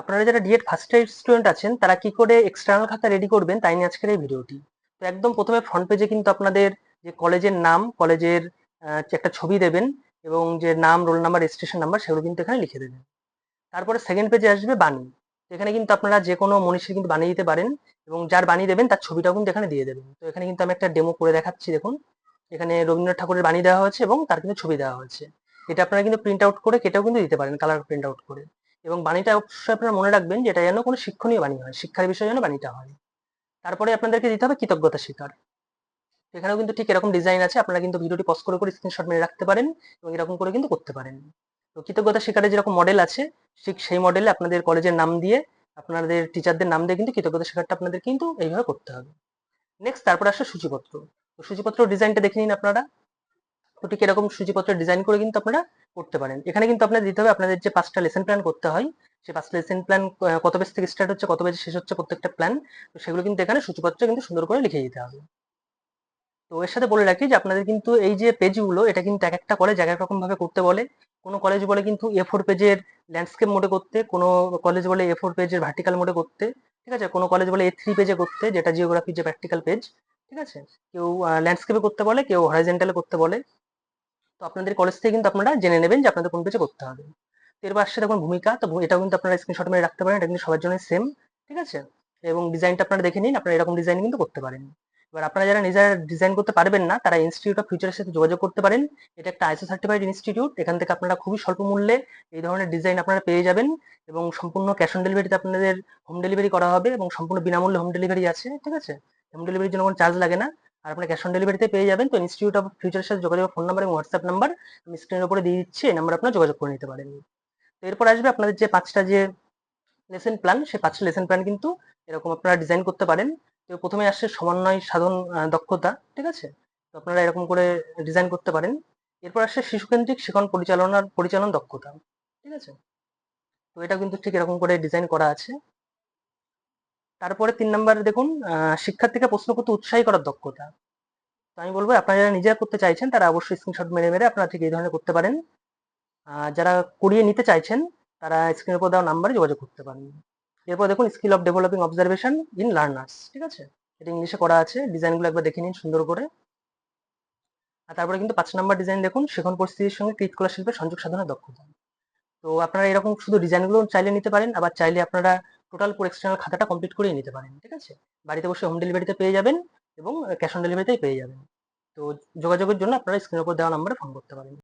আপনারা যারা DEd first year student আছেন, তারা কি করে এক্সটার্নাল খাতা রেডি করবেন তাই নিয়ে আজকের এই ভিডিওটি। তো একদম প্রথমে ফ্রন্ট পেজে কিন্তু আপনাদের যে কলেজের নাম, কলেজের একটা ছবি দেবেন এবং যে নাম রোল নাম্বার রেজিস্ট্রেশন নাম্বার সেগুলো কিন্তু এখানে লিখে দেবেন। তারপরে সেকেন্ড পেজে আসবে বাণী। এখানে কিন্তু আপনারা যে কোনো মনীষীর কিন্তু বানিয়ে দিতে পারেন এবং যার বানিয়ে দেবেন তার ছবিটাও কিন্তু এখানে দিয়ে দেবেন। তো এখানে কিন্তু আমি একটা ডেমো করে দেখাচ্ছি, দেখুন। এখানে রবীন্দ্রনাথ ঠাকুরের বানিয়ে দেওয়া হয়েছে এবং তার কিন্তু ছবি দেওয়া হয়েছে। এটা আপনারা কিন্তু প্রিন্ট আউট করে কেটেও কিন্তু দিতে পারেন কালার প্রিন্ট আউট করে। এবং বাণীটা অবশ্যই আপনারা মনে রাখবেন যে এটা যেন কোনো শিক্ষণীয় বাণী হয়, শিক্ষার বিষয়ে যেন বাণীটা হয়। তারপরে আপনাদেরকে দিতে হবে কৃতজ্ঞতা স্বীকার। এখানেও কিন্তু ঠিক এরকম ডিজাইন আছে, আপনারা কিন্তু ভিডিওটি পজ করে করে স্ক্রিনশট মেরে রাখতে পারেন এবং এরকম করে কিন্তু করতে পারেন। তো কৃতজ্ঞতা স্বীকারের যেরকম মডেল আছে, ঠিক সেই মডেলে আপনাদের কলেজের নাম দিয়ে, আপনাদের টিচারদের নাম দিয়ে কিন্তু কৃতজ্ঞতা স্বীকারটা আপনাদের কিন্তু এইভাবে করতে হবে। নেক্সট তারপরে আসে সূচিপত্র। তো সূচিপত্র ডিজাইনটা দেখে নিন আপনারা। তো ঠিক এরকম সূচিপত্র ডিজাইন করে কিন্তু আপনারা করতে পারেন। এখানে কিন্তু আপনাদের দিতে হবে, আপনাদের যে পাঁচটা লেসন প্ল্যান করতে হয় সেই পাঁচটা লেসন প্ল্যান কত পেজ থেকে স্টার্ট হচ্ছে, কত পেজে শেষ হচ্ছে, প্রত্যেকটা প্ল্যান তো সেগুলো কিন্তু এখানে সূচিপত্রে কিন্তু সুন্দর করে লিখে দিতে হবে। তো এর সাথে বলে রাখি যে আপনাদের কিন্তু এই যে পেজগুলো এটা কিন্তু এক একটা কলেজ এক এক রকম ভাবে করতে বলে। কোনো কলেজ বলে কিন্তু এ ফোর পেজের ল্যান্ডস্কেপ মোডে করতে, কোনো কলেজ বলে এ ফোর পেজের ভার্টিক্যাল মোডে করতে, ঠিক আছে? কোনো কলেজ বলে এ থ্রি পেজে করতে, যেটা জিওগ্রাফির যে প্র্যাকটিক্যাল পেজ ঠিক আছে? কেউ ল্যান্ডস্কেপে করতে বলে, কেউ হরাইজেন্টালে করতে বলে। তো আপনাদের কলেজ থেকে কিন্তু আপনারা জেনে নেবেন যে আপনাদের কোন পেজে করতে হবে। এরপর আসছে দেখুন ভূমিকা, তো এটাও কিন্তু আপনারা স্ক্রিনশট মেরে রাখতে পারেন, এটা কিন্তু সবার জন্য সেম ঠিক আছে? এবং ডিজাইনটা আপনারা দেখে নিন, আপনারা এরকম ডিজাইন কিন্তু করতে পারেন। এবার আপনারা যারা নিজেরা ডিজাইন করতে পারবেন না, তারা ইনস্টিটিউট অফ ফিউচারের সাথে যোগাযোগ করতে পারেন। এটা একটা আইসো সার্টিফাইড ইনস্টিটিউট এখান থেকে আপনারা খুবই স্বল্প মূল্যে এই ধরনের ডিজাইন আপনারা পেয়ে যাবেন এবং সম্পূর্ণ ক্যাশ অন ডেলিভারিতে আপনাদের হোম ডেলিভারি করা হবে এবং সম্পূর্ণ বিনামূল্যে হোম ডেলিভারি আছে, ঠিক আছে? হোম ডেলিভারির জন্য কোনো চার্জ লাগে না। আর আপনারা ক্যাশ অন ডেলিভারিতে পেয়ে যাবেন, তো ইনস্টিটিউট অফ ফিউচারের সাথে যোগাযোগ ফোন নাম্বার এবং হোয়াটসঅ্যাপ নাম্বার আমি স্ক্রিনের উপরে দিয়ে দিচ্ছি, এই নাম্বার আপনারা যোগাযোগ করে নিতে পারেন। তো এরপর আসবে আপনাদের যে পাঁচটা যে লেসন প্ল্যান সেই পাঁচটা লেসন প্ল্যান কিন্তু এরকম আপনারা ডিজাইন করতে পারেন। তো প্রথমে আসছে সমন্বয় সাধন দক্ষতা, ঠিক আছে? তো আপনারা এরকম করে ডিজাইন করতে পারেন। এরপর আসছে শিশুকেন্দ্রিক শিক্ষণ পরিচালনার পরিচালন দক্ষতা, ঠিক আছে? তো এটা কিন্তু ঠিক এরকম করে ডিজাইন করা আছে। তারপরে তিন নম্বরে দেখুন শিক্ষার্থীকে প্রশ্ন করতে উৎসাহী করার দক্ষতা। তো আমি বলব, আপনারা যারা নিজেরা করতে চাইছেন, তারা অবশ্যই স্ক্রিনশট মেরে মেরে আপনারা ঠিক এই ধরনের করতে পারেন। যারা করিয়ে নিতে চাইছেন, তারা স্ক্রিনের উপর দেওয়া নাম্বারে যোগাযোগ করতে পারেন। এরপর দেখুন skill of developing observation in learners ঠিক আছে? এটা ইংলিশে করা আছে ডিজাইনগুলো একবার দেখে নিন সুন্দর করে। আর তারপরে কিন্তু পাঁচ নাম্বার ডিজাইন দেখুন, সেখন পরিস্থিতির সঙ্গে কৃতকলা শিল্পের সংযোগ সাধনের দক্ষতা। তো আপনারা এরকম শুধু ডিজাইনগুলো চাইলে নিতে পারেন, আবার চাইলে আপনারা টোটাল পুরো এক্সটার্নাল খাতাটা কমপ্লিট করেই নিতে পারেন, ঠিক আছে? বাড়িতে বসে হোম ডেলিভারিতে পেয়ে যাবেন। এবং ক্যাশ অন ডেলিভারিতেই পেয়ে যাবেন। তো যোগাযোগের জন্য আপনারা স্ক্রিনের উপর দেওয়া নাম্বারে ফোন করতে পারেন।